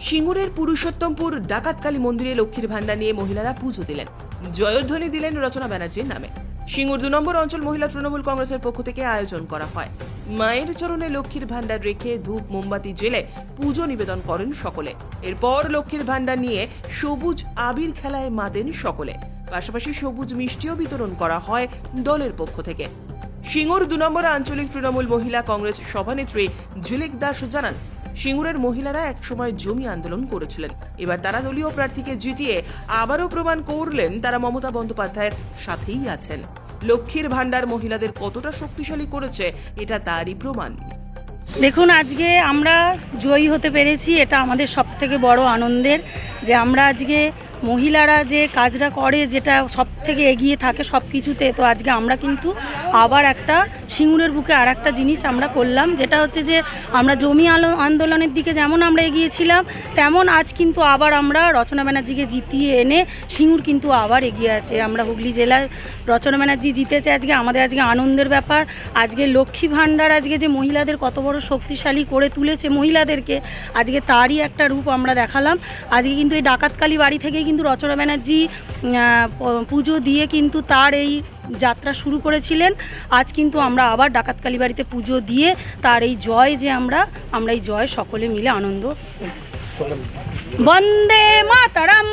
সিঙ্গুরের পুরুষোত্তমপুর ডাকাতকালী মন্দিরে লক্ষ্মীর ভান্ডার নিয়ে মহিলারা পুজো দিলেন। জয়ধ্বনি দিলেন রচনা ব্যানার্জির নামে। সিঙ্গুর দু নম্বর অঞ্চল মহিলা তৃণমূল কংগ্রেসের পক্ষ থেকে আয়োজন করা হয়। মায়ের চরণে লক্ষ্মীর ভান্ডার রেখে ধূপ, মোমবাতি জেলে পুজো নিবেদন করেন সকলে। এরপর লক্ষ্মীর ভান্ডার নিয়ে সবুজ আবির খেলায় মাতেন সকলে। পাশাপাশি সবুজ মিষ্টিও বিতরণ করা হয় দলের পক্ষ থেকে। সিঙ্গুর দু নম্বর আঞ্চলিক তৃণমূল মহিলা কংগ্রেস সভানেত্রী ঝিলিক দাস জানান সিঙ্গুরের মহিলারা একসময় জমি আন্দোলন করেছিলেন। এবার তারা দলীয় প্রার্থীকে জিতিয়ে আবারও প্রমাণ করলেন তারা মমতা বন্দ্যোপাধ্যায়ের সাথেই আছেন। লক্ষ্মীর ভাণ্ডার মহিলাদের কতটা শক্তিশালী করেছে, এটা তারই প্রমাণ। দেখুন, আজকে আমরা জয়ী হতে পেরেছি, এটা আমাদের সব থেকে বড় আনন্দের যে আমরা আজকে মহিলারা যে কাজটা করে, যেটা সব থেকে এগিয়ে থাকে সব কিছুতে তো আজকে আমরা কিন্তু আবার একটা সিঙ্গুরের বুকে আর একটা জিনিস আমরা করলাম, যেটা হচ্ছে যে আমরা জমি আলো- আন্দোলনের দিকে যেমন আমরা এগিয়েছিলাম, তেমন আজ কিন্তু আবার আমরা রচনা ব্যানার্জিকে জিতিয়ে এনে সিঙ্গুর কিন্তু আবার এগিয়ে আছে। আমরা হুগলি জেলায় রচনা ব্যানার্জি জিতেছে আজকে, আমাদের আজকে আনন্দের ব্যাপার। আজকে লক্ষ্মী ভাণ্ডার আজকে যে মহিলাদের কত বড় শক্তিশালী করে তুলেছে মহিলাদেরকে, আজকে তারই একটা রূপ আমরা দেখালাম। আজকে কিন্তু এই ডাকাতকালী বাড়ি থেকেই কিন্তু রচনা ব্যানার্জি পুজো দিয়ে কিন্তু তার এই যাত্রা শুরু করেছিলেন। আজ কিন্তু আমরা আবার ডাকাতকালী বাড়িতে পুজো দিয়ে তার এই জয় যে আমরা আমরা এই জয় সকলে মিলে আনন্দ বন্দে মাতারাম!